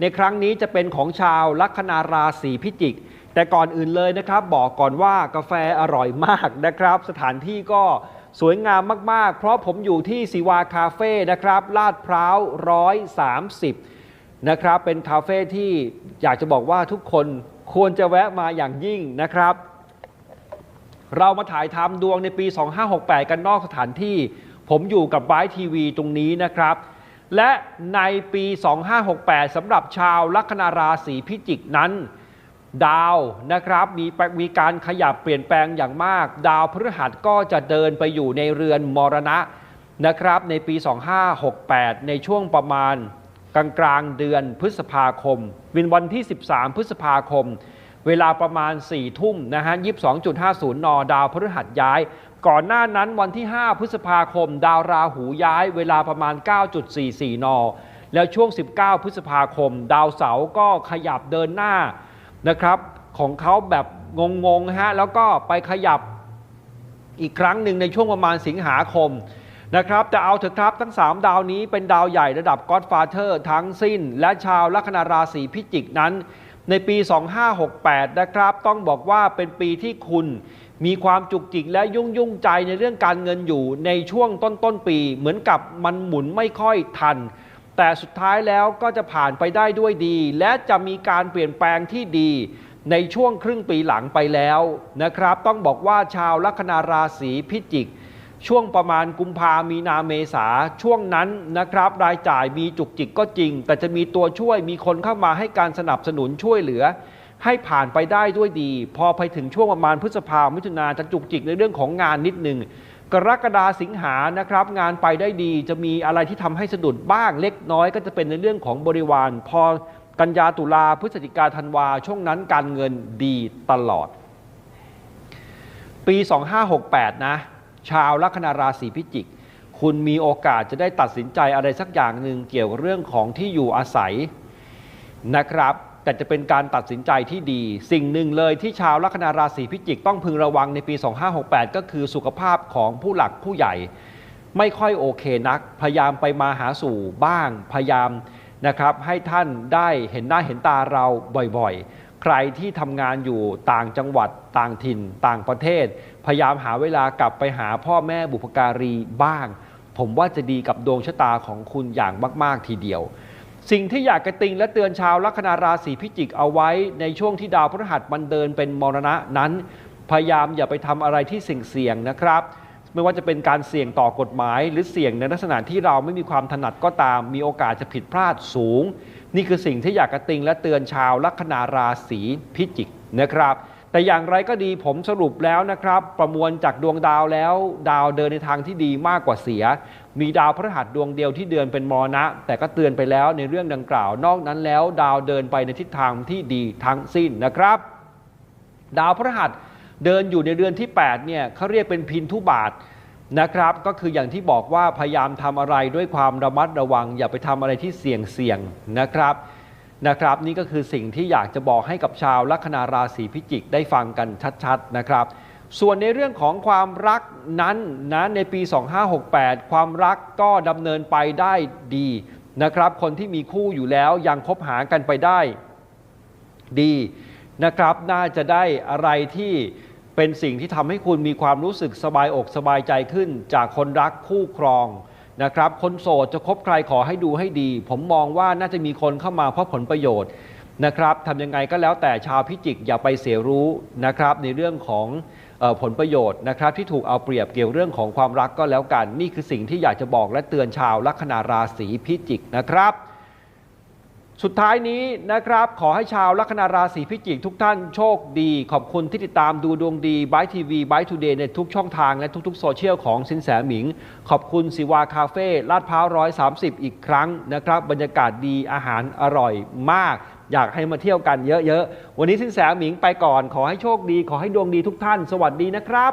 ในครั้งนี้จะเป็นของชาวลัคนาราศีพิจิก แต่ก่อนอื่นเลยนะครับ บอกก่อนว่ากาแฟอร่อยมากนะครับ สถานที่ก็สวยงามมาก ๆ เพราะผมอยู่ที่สิวาคาเฟ่นะครับลาดพร้าว130นะครับ เป็นคาเฟ่ที่อยากจะบอกว่าทุกคนควรจะแวะมาอย่างยิ่งนะครับ เรามาถ่ายทำดวงในปี 2568 กันนอกสถานที่ ผมอยู่กับไบทีวีตรงนี้นะครับ และในปี 2568 สำหรับชาวลัคนาราศีพิจิกนั้น ดาวนะครับมีมีการขยับเปลี่ยนแปลงอย่างมาก ดาวพฤหัสก็จะเดินไปอยู่ในเรือนมรณะนะครับในปี 2568 ในช่วงประมาณกลางกลางเดือนพฤษภาคมเป็นวันที่ 13 พฤษภาคม เวลาประมาณ 4 ทุ่มนะฮะ 22.50 น ดาวพฤหัสย้าย ก่อนหน้านั้นวันที่ 5 พฤษภาคม ดาวราหูย้ายเวลาประมาณ 9.44 น แล้วช่วง 19 พฤษภาคม ดาวเสาร์ก็ขยับเดินหน้านะครับ ของเขาแบบงงๆฮะแล้วก็ไปขยับอีกครั้งหนึ่งในช่วงประมาณสิงหาคมนะครับแต่เอาเถอะครับทั้ง 3 ดาวนี้เป็นดาวใหญ่ระดับก็อดฟาเธอร์ทั้งสิ้น และชาวลัคนาราศีพิจิกนั้น ในปี 2568 นะครับ ต้องบอกว่าเป็นปีที่คุณมีความจุกจิกและยุ่งยุ่งใจในเรื่องการเงินอยู่ในช่วงต้นต้นปี เหมือนกับมันหมุนไม่ค่อยทัน แต่สุดท้ายแล้วก็จะผ่านไปได้ด้วยดี และจะมีการเปลี่ยนแปลงที่ดีในช่วงครึ่งปีหลังไปแล้วนะครับ ต้องบอกว่าชาวลัคนาราศีพิจิก ช่วงประมาณกุมภามีนาเมษาช่วงนั้นนะครับ รายจ่ายมีจุกจิกก็จริง แต่จะมีตัวช่วยมีคนเข้ามาให้การสนับสนุนช่วยเหลือ ให้ผ่านไปได้ด้วยดี พอไปถึงช่วงประมาณพฤษภามิถุนาจะจุกจิกในเรื่องของงานนิดหนึ่งกรกฎาสิงหานะครับ งานไปได้ดีจะมีอะไรที่ทำให้สะดุดบ้างเล็กน้อย ก็จะเป็นในเรื่องของบริวาร พอกันยาตุลาพฤศจิกาธันวาช่วงนั้นการเงินดีตลอด ปี 2568 นะ ชาวลัคนาราศีพิจิก คุณมีโอกาสจะได้ตัดสินใจอะไรสักอย่างหนึ่งเกี่ยวกับเรื่องของที่อยู่อาศัยนะครับแต่จะเป็นการตัดสินใจที่ดี สิ่งหนึ่งเลยที่ชาวลัคนาราศีพิจิกต้องพึงระวังในปี 2568 ก็คือสุขภาพของผู้หลักผู้ใหญ่ ไม่ค่อยโอเคนัก พยายามไปมาหาสู่บ้าง พยายามนะครับให้ท่านได้เห็นหน้าเห็นตาเราบ่อยๆ ใครที่ทำงานอยู่ต่างจังหวัดต่างถิ่น ต่างประเทศ พยายามหาเวลากลับไปหาพ่อแม่บุพการีบ้าง ผมว่าจะดีกับดวงชะตาของคุณอย่างมาก ๆ ทีเดียว สิ่งที่อยากกระติงและเตือนชาวลัคนาราศีพิจิกเอาไว้ในช่วงที่ดาวพฤหัสมันเดินเป็นมรณะนั้น พยายามอย่าไปทำอะไรที่เสี่ยงๆนะครับ ไม่ว่าจะเป็นการเสี่ยงต่อกฎหมาย หรือเสี่ยงในลักษณะที่เราไม่มีความถนัดก็ตาม มีโอกาสจะผิดพลาดสูง นี่คือสิ่งที่อยากกระติงและเตือนชาวลัคนาราศีพิจิกนะครับแต่อย่างไรก็ดีผมสรุปแล้วนะครับ ประมวลจากดวงดาวแล้ว ดาวเดินในทางที่ดีมากกว่าเสีย มีดาวพฤหัสดวงเดียวที่เดินเป็นมรณะ แต่ก็เตือนไปแล้วในเรื่องดังกล่าว นอกนั้นแล้ว ดาวเดินไปในทิศทางที่ดีทั้งสิ้นนะครับ ดาวพฤหัส เดินอยู่ในเรือนที่8เนี่ยเขาเรียกเป็นพินทุบาทนะครับก็คืออย่างที่บอกว่าพยายามทำอะไรด้วยความระมัดระวัง อย่าไปทำอะไรที่เสี่ยงเสี่ยงนะครับนะครับ นี่ก็คือสิ่งที่อยากจะบอกให้กับชาวลัคนาราศีพิจิกได้ฟังกันชัดๆนะครับ ส่วนในเรื่องของความรักนั้นนะในปี 2568 ความรักก็ดำเนินไปได้ดีนะครับ คนที่มีคู่อยู่แล้วยังคบหากันไปได้ ดี นะครับ น่าจะได้อะไรที่เป็นสิ่งที่ทำให้คุณมีความรู้สึกสบายอกสบายใจขึ้น จากคนรักคู่ครองนะครับ คนโสดจะคบใครขอให้ดูให้ดี ผมมองว่าน่าจะมีคนเข้ามาเพราะผลประโยชน์นะครับทำยังไงก็แล้วแต่ชาวพิจิกอย่าไปเสียรู้นะครับในเรื่องของออผลประโยชน์นะครับที่ถูกเอาเปรียบเกี่ยวเรื่องของความรักก็แล้วกัน นี่คือสิ่งที่อยากจะบอกและเตือนชาวลัคนาราศีพิจิกนะครับ สุดท้ายนี้นะครับ ขอให้ชาวลัคนาราศีพิจิกทุกท่านโชคดี ขอบคุณที่ติดตามดูดวงดีบายทีวีบายทูเดย์ในทุกช่องทางและทุกๆโซเชียลของสินแสหมิง ขอบคุณสิวาคาเฟ่ลาดพร้าวร้อยสาอีกครั้งนะครับ บรรยากาศดีอาหารอร่อยมาก อยากให้มาเที่ยวกันเยอะๆ วันนี้สินแสหมิงไปก่อน ขอให้โชคดี ขอให้ดวงดีทุกท่าน สวัสดีนะครับ